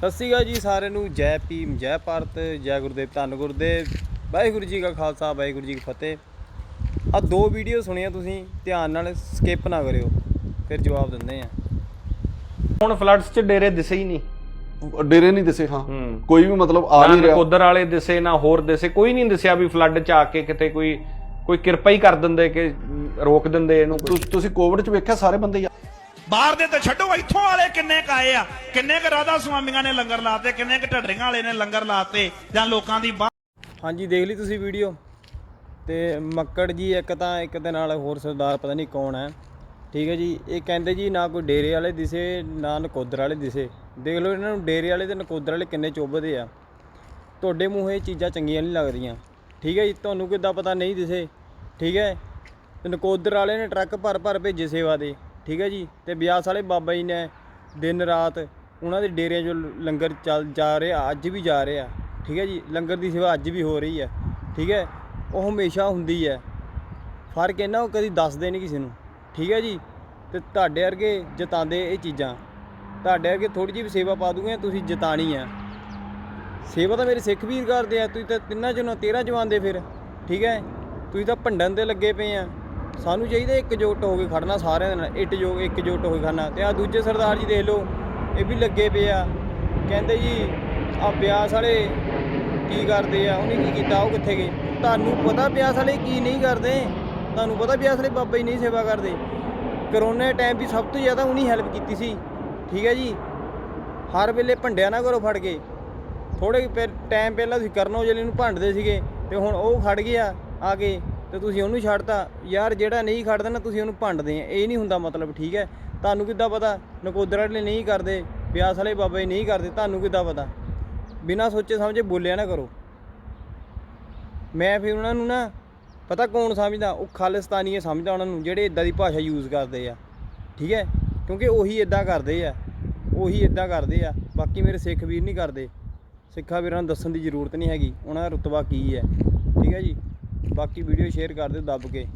ਸਤਿ ਸ਼੍ਰੀ ਅਕਾਲ ਜੀ ਸਾਰਿਆਂ ਨੂੰ ਜੈ ਭੀਮ ਜੈ ਭਾਰਤ ਜੈ ਗੁਰਦੇਵ ਧੰਨ ਗੁਰਦੇਵ। ਵਾਹਿਗੁਰੂ ਜੀ ਕਾ ਖਾਲਸਾ ਵਾਹਿਗੁਰੂ ਜੀ ਕੀ ਫਤਿਹ। ਆ ਦੋ ਵੀਡੀਓ ਸੁਣੀਆਂ ਤੁਸੀਂ ਧਿਆਨ ਨਾਲ ਸਕਿਪ ਨਾ ਕਰਿਓ ਫਿਰ ਜਵਾਬ ਦਿੰਦੇ ਆ ਹੁਣ ਫਲੱਡਸ ਚ ਡੇਰੇ ਦਿਸੇ ਹੀ ਨਹੀਂ। ਡੇਰੇ ਨਹੀਂ ਦਿਸੇ ਹਾਂ। ਕੋਈ ਵੀ ਮਤਲਬ ਆ ਨਹੀਂ ਰਿਹਾ। ਨਕੋਦਰ ਵਾਲੇ ਦਿਸੇ ਨਾ ਹੋਰ ਦਿਸੇ। ਕੋਈ ਨਹੀਂ ਦਿਸਿਆ ਵੀ ਫਲੱਡ ਚ ਆ ਕੇ ਕਿਤੇ ਕੋਈ ਕੋਈ ਕਿਰਪਾ ਹੀ ਕਰ ਦਿੰਦੇ ਕਿ ਰੋਕ ਦਿੰਦੇ ਇਹਨੂੰ। ਤੁਸ- ਕੋਵਿਡ ਚ ਵੇਖਿਆ ਸਾਰੇ ਬੰਦੇ ਬਾਹਰ ਦੇ ਤਾਂ ਛੱਡੋ, ਇੱਥੋਂ ਵਾਲੇ ਕਿੰਨੇ ਕ ਆਏ ਆ? ਕਿੰਨੇ ਕ ਰਾਧਾ ਸੁਆਮੀਆਂ ਨੇ ਲੰਗਰ ਲਾਤੇ, ਕਿੰਨੇ ਕ ਢੱਡਰੀਆਂ ਵਾਲੇ ਨੇ ਲੰਗਰ ਲਾਤੇ, ਜਾਂ ਲੋਕਾਂ ਦੀ ਬਾਂਹ ਹਾਂਜੀ, ਦੇਖ ਲਈ ਤੁਸੀਂ ਵੀਡੀਓ। ਤੇ ਮੱਕੜ ਜੀ ਇੱਕ ਤਾਂ ਇੱਕ ਦੇ ਨਾਲ ਹੋਰ ਸਰਦਾਰ ਪਤਾ ਨਹੀਂ ਕੌਣ ਹੈ। ਠੀਕ ਹੈ ਜੀ, ਇਹ ਕਹਿੰਦੇ ਜੀ ਨਾ ਕੋਈ ਡੇਰੇ ਵਾਲੇ ਦਿਸੇ, ਨਾ ਨਕੋਦਰ ਵਾਲੇ ਦਿਸੇ। ਦੇਖ ਲਓ ਇਹਨਾਂ ਨੂੰ ਡੇਰੇ ਵਾਲੇ ਤੇ ਨਕੋਦਰ ਵਾਲੇ ਕਿੰਨੇ ਚੁੱਭਦੇ ਆ। ਤੁਹਾਡੇ ਮੂੰਹ ਇਹ ਚੀਜ਼ਾਂ ਚੰਗੀਆਂ ਨਹੀਂ ਲੱਗਦੀਆਂ। ਠੀਕ ਹੈ ਜੀ, ਤੁਹਾਨੂੰ ਕਿੱਦਾਂ ਪਤਾ ਨਹੀਂ ਦਿਸੇ। ਠੀਕ ਹੈ, ਤੇ ਨਕੋਦਰ ਵਾਲੇ ਨੇ ਟਰੱਕ ਭਰ ਭਰ ਭੇਜੇ ਸੇਵਾ ਦੇ। ਠੀਕ ਹੈ ਜੀ? ਤੇ ਬਿਆਸ ਵਾਲੇ ਬਾਬਾ ਜੀ ਨੇ ਦਿਨ ਰਾਤ ਉਹਨਾਂ ਦੇ ਡੇਰਿਆਂ 'ਚੋਂ ਲੰਗਰ ਚੱਲ ਜਾ ਰਿਹਾ, ਅੱਜ ਵੀ ਜਾ ਰਿਹਾ। ਠੀਕ ਹੈ ਜੀ? ਲੰਗਰ ਦੀ ਸੇਵਾ ਅੱਜ ਵੀ ਹੋ ਰਹੀ ਹੈ। ਠੀਕ ਹੈ? ਉਹ ਹਮੇਸ਼ਾ ਹੁੰਦੀ ਹੈ। ਫ਼ਰਕ ਇਹਨਾਂ ਉਹ ਕਦੀ ਦੱਸਦੇ ਨਹੀਂ ਕਿਸੇ ਨੂੰ। ਠੀਕ ਹੈ ਜੀ? ਤੇ ਤੁਹਾਡੇ ਵਰਗੇ ਜਤਾਉਂਦੇ ਇਹ ਚੀਜ਼ਾਂ। ਤੁਹਾਡੇ ਵਰਗੇ ਥੋੜੀ ਜਿਹੀ ਵੀ ਸੇਵਾ ਪਾ ਦੂਗੇ, ਤੁਸੀਂ ਜਤਾਣੀ ਹੈ ਸੇਵਾ ਤਾਂ ਮੇਰੇ ਸਿੱਖ ਵੀਰ ਕਰਦੇ ਆ, ਤੁਸੀਂ ਤਾਂ ਤਿੰਨਾਂ ਚੋਂ 13 ਜਵਾਨ ਦੇ ਫਿਰ। ਠੀਕ ਹੈ? ਤੁਸੀਂ ਤਾਂ ਭੰਡਣ ਤੇ ਲੱਗੇ ਪਏ ਆ। ਸਾਨੂੰ ਚਾਹੀਦਾ ਇਕਜੁੱਟ ਹੋ ਕੇ ਖੜਨਾ ਸਾਰਿਆਂ ਦੇ ਨਾਲ, ਇੱਟ ਜੋ ਇਕਜੁੱਟ ਹੋ ਕੇ ਖੜਨਾ। ਤੇ ਆ ਦੂਜੇ ਸਰਦਾਰ ਜੀ ਦੇਖ ਲਓ, ਇਹ ਵੀ ਲੱਗੇ ਪਏ ਆ। ਕਹਿੰਦੇ ਜੀ ਆ ਬਿਆਸ ਵਾਲੇ ਕੀ ਕਰਦੇ ਆ? ਉਹਨੇ ਕੀ ਕੀਤਾ? ਉਹ ਕਿੱਥੇ ਗਏ? ਤੁਹਾਨੂੰ ਪਤਾ ਬਿਆਸ ਵਾਲੇ ਕੀ ਨਹੀਂ ਕਰਦੇ? ਤੁਹਾਨੂੰ ਪਤਾ ਬਿਆਸ ਵਾਲੇ ਬਾਬਾ ਜੀ ਨਹੀਂ ਸੇਵਾ ਕਰਦੇ? ਕਰੋਨਾ ਟਾਈਮ ਵੀ ਸਭ ਤੋਂ ਜ਼ਿਆਦਾ ਉਹਨੇ ਹੈਲਪ ਕੀਤੀ ਸੀ। ਠੀਕ ਹੈ ਜੀ? ਹਰ ਵੇਲੇ ਭੰਡਿਆ ਨਾ ਕਰੋ ਫੜ ਕੇ। ਥੋੜੇ ਟਾਈਮ ਪਹਿਲਾਂ ਤੁਸੀਂ ਕਰਨ ਔਜਲੇ ਨੂੰ ਭੰਡਦੇ ਸੀਗੇ, ਤੇ ਹੁਣ ਉਹ ਖੜ ਗਿਆ ਆ ਕੇ। ਤੇ ਤੁਸੀਂ ਉਹਨੂੰ ਛੱਡਤਾ। ਯਾਰ ਜਿਹੜਾ ਨਹੀਂ ਖੜਦਾ ਨਾ ਤੁਸੀਂ ਉਹਨੂੰ ਭੰਡਦੇ ਆ। ਇਹ ਨਹੀਂ ਹੁੰਦਾ ਮਤਲਬ, ਠੀਕ ਹੈ? ਤੁਹਾਨੂੰ ਕਿੱਦਾਂ ਪਤਾ? ਨਕੋਦਰ ਵਾਲੇ ਨਹੀਂ ਕਰਦੇ, ਬਿਆਸ ਵਾਲੇ ਬਾਬਾ ਜੀ ਨਹੀਂ ਕਰਦੇ, ਤੁਹਾਨੂੰ ਕਿੱਦਾਂ ਪਤਾ? ਬਿਨਾਂ ਸੋਚੇ ਸਮਝੇ ਬੋਲਿਆ ਨਾ ਕਰੋ। ਮੈਂ ਫਿਰ ਉਹਨਾਂ ਨੂੰ ਨਾ, ਪਤਾ ਕੌਣ ਸਮਝਦਾ? ਉਹ ਖਾਲਿਸਤਾਨੀਏ ਸਮਝਦਾ ਉਹਨਾਂ ਨੂੰ, ਜਿਹੜੇ ਇਦਾਂ ਦੀ ਭਾਸ਼ਾ ਯੂਜ਼ ਕਰਦੇ ਆ। ਠੀਕ ਹੈ? ਕਿਉਂਕਿ ਉਹੀ ਇਦਾਂ ਕਰਦੇ ਆ। ਉਹੀ ਇਦਾਂ ਕਰਦੇ ਆ। ਬਾਕੀ ਮੇਰੇ ਸਿੱਖ ਵੀਰ ਨਹੀਂ ਕਰਦੇ। ਸਿੱਖਾਂ ਵੀਰਾਂ ਨੂੰ ਦੱਸਣ ਦੀ ਜ਼ਰੂਰਤ ਨਹੀਂ ਹੈਗੀ। ਉਹਨਾਂ ਦਾ ਰੁਤਬਾ ਕੀ ਹੈ? ਠੀਕ ਹੈ ਜੀ? ਬਾਕੀ ਵੀਡੀਓ ਸ਼ੇਅਰ ਕਰ ਦਿਓ ਦੱਬ ਕੇ।